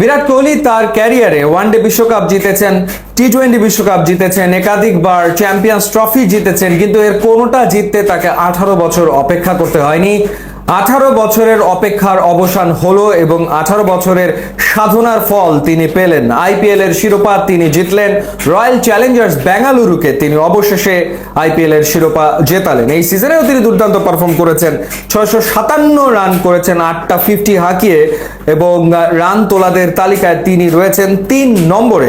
বিরাট কোহলি তার ক্যারিয়ারে ওয়ানডে বিশ্বকাপ জিতেছেন টি টোয়েন্টি বিশ্বকাপ জিতেছেন, একাধিকবার চ্যাম্পিয়ন্স ট্রফি জিতেছেন, কিন্তু এর কোনোটা জিততে তাকে আঠারো বছর অপেক্ষা করতে হয়নি। আঠারো বছরের অপেক্ষার অবসান হলো এবং আঠারো বছরের সাধনার ফল তিনি পেলেন। আইপিএল এর শিরোপা তিনি জিতলেন। রয়্যাল চ্যালেঞ্জার্স বেঙ্গালুরুকে তিনি অবশেষে আইপিএল এর শিরোপা জেতালেন। এই সিজনেও তিনি দুর্দান্ত পারফর্ম করেছেন। ছয়শো সাতান্ন রান করেছেন, আটটা ফিফটি হাঁকিয়ে এবং রান তোলাদের তালিকায় তিনি রয়েছেন তিন নম্বরে।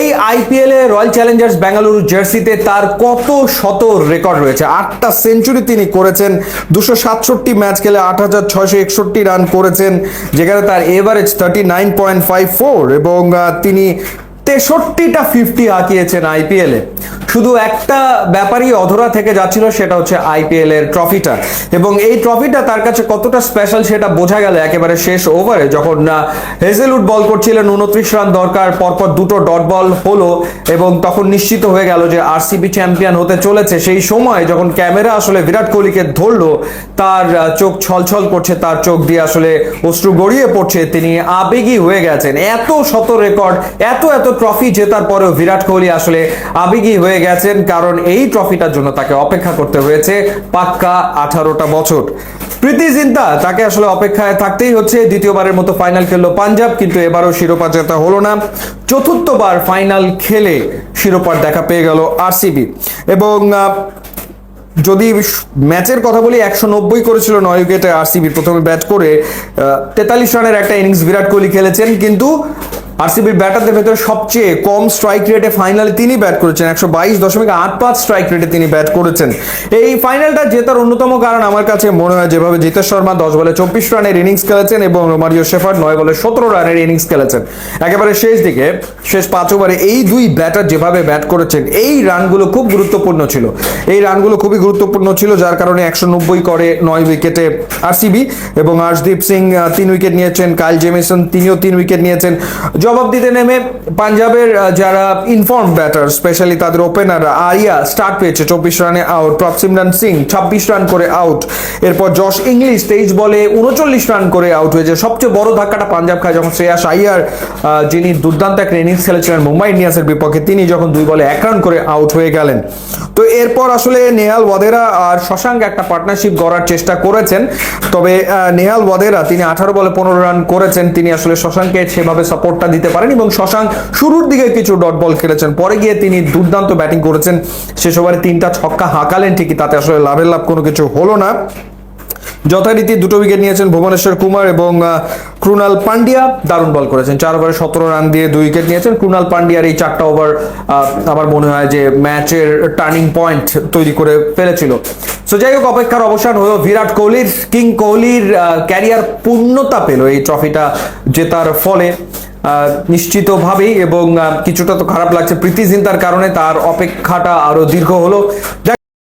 এই আইপিএল এ রয়্যাল চ্যালেঞ্জার্স বেঙ্গালুরু জার্সিতে তার কত শত রেকর্ড রয়েছে? আটটা সেঞ্চুরি তিনি করেছেন, দুশো সাতষট্টি ম্যাচ খেলে আট হাজার ছয়শো একষট্টি রান করেছেন, যেখানে তার average thirty nine point five four এবং তিনি তেষট্টিটা ফিফটি আঁকিয়েছেন আইপিএল শুধু একটা ব্যাপারই অধরা থেকে যাচ্ছিল, সেটা হচ্ছে আইপিএল এর ট্রফিটা এবং এই ট্রফিটা তার কাছে কতটা স্পেশাল সেটা বোঝা গেল একেবারে শেষ ওভারে যখন হেজেলউড বল করছিলেন, উনত্রিশ রান দরকার, পরপর দুটো ডট বল হলো, এবং তখন নিশ্চিত হয়ে গেল যে আরসিবি চ্যাম্পিয়ন হতে চলেছে। সেই সময় যখন ক্যামেরা আসলে বিরাট কোহলিকে ধরলো, তার চোখ ছলছল করছে, তার চোখ দিয়ে আসলে অশ্রু গড়িয়ে পড়ছে, তিনি আবেগী হয়ে গেছেন। এত শত রেকর্ড এত এত ট্রফি জেতার পরেও বিরাট কোহলি আসলে আবেগী হয়ে গেছেন, কারণ এই ট্রফিটার জন্য তাকে অপেক্ষা করতে হয়েছে পাক্কা আঠারোটা বছর। প্রীতি জিন্তা তাকে আসলে অপেক্ষায় থাকতেই হচ্ছে, দ্বিতীয়বারের মতো ফাইনাল খেললো পাঞ্জাব, কিন্তু এবারও শিরোপা জেতা হলো না। চতুর্থবার ফাইনাল খেলে শিরোপার দেখা পেয়ে গেল আরসিবি। এবং যদি ম্যাচের কথা বলি, একশো নব্বই করেছিল নয় উইকেটে আরসিবি প্রথমে ব্যাট করে তেতাল্লিশ রানের একটা ইনিংস বিরাট কোহলি খেলেছেন, কিন্তু আরসিবির ব্যাটারদের ভেতরে সবচেয়ে কম স্ট্রাইক রেটে ফাইনালে তিনি ব্যাট করেছেন। একশো বাইশ দশমিক আট পাঁচ স্ট্রাইক রেটে তিনি ব্যাট করেছেন। এই ফাইনালটা জেতার অন্যতম কারণ আমার কাছে মনে হয় যেভাবে জিতেশ শর্মা দশ বলে চব্বিশ রানের ইনিংস খেলেছেন এবং রোমারিও শেফার্ড নয় বলে সতেরো রানের ইনিংস খেলেছেন। একেবারে শেষ দিকে, শেষ পাঁচ ওভারে এই দুই ব্যাটার যেভাবে ব্যাট করেছেন, এই রানগুলো খুব গুরুত্বপূর্ণ ছিল। এই রানগুলো খুবই গুরুত্বপূর্ণ ছিল, যার কারণে একশো নব্বই করে নয় উইকেটে আরসিবি এবং আর্শদীপ সিং তিন উইকেট নিয়েছেন, কাইল জেমিসন তিনিও তিন উইকেট নিয়েছেন। জবাব দিতে নেমে পাঞ্জাবের যারা ইনফর্ম ব্যাটার স্পেশালি তাদের ওপেনার আরিয়া স্টার্ট পেয়েছে চব্বিশ রানে আউট প্রপসিমরান সিং ছাব্বিশ রান করে আউট এরপর জশ ইংলিশ তেইশ বলে উনচল্লিশ রান করে আউট হয়েছে সবচেয়ে বড় ধাক্কাটা পাঞ্জাব খায় যখন শ্রেয়াস আইয়ার যিনি দুর্দান্ত একটা ইনিংস খেলেছিলেন মুম্বাই ইন্ডিয়ান্সের বিপক্ষে, তিনি যখন দুই বলে এক রান করে আউট হয়ে গেলেন। তো এরপর আসলে নেহাল ওয়াদেরা আর শশাঙ্ক একটা পার্টনারশিপ গড়ার চেষ্টা করেছেন। তবে নেহাল ওয়াদেরা, তিনি আঠারো বলে পনেরো রান করেছেন। তিনি আসলে শশাঙ্ককে সেভাবে সাপোর্টটা দিতে পারেন এবং শশাঙ্ক শুরুর দিকে কিছু ডট বল খেলেছেন। পরে গিয়ে তিনি দুর্দান্ত ব্যাটিং করেছেন। শেষ ওভারে তিনটা ছক্কা হাঁকালেন ঠিকই, তাতে আসলে লাভের লাভ কোনো কিছু হলো না। যথারীতি দুটো উইকেট নিয়েছেন ভুবনেশ্বর কুমার এবং আহ, ক্রুনাল পান্ডিয়া। দারুণ বল করেছেন। চার ওভারে সতেরো রান দিয়ে দুই উইকেট নিয়েছেন। ক্রুনাল পান্ডিয়ার এই চারটা ওভার আমার মনে হয় যে ম্যাচের টার্নিং পয়েন্ট তৈরি করে ফেলেছিল। সো যাই হোক অপেক্ষার অবসান হলো বিরাট কোহলির। কিং কোহলির ক্যারিয়ার পূর্ণতা পেল এই ট্রফিটা জেতার ফলে। নিশ্চিতভাবেই এবং কিছুটা তো খারাপ লাগছে প্রীতি জিন্তার কারণে। তার অপেক্ষাটা আরও দীর্ঘ হলো।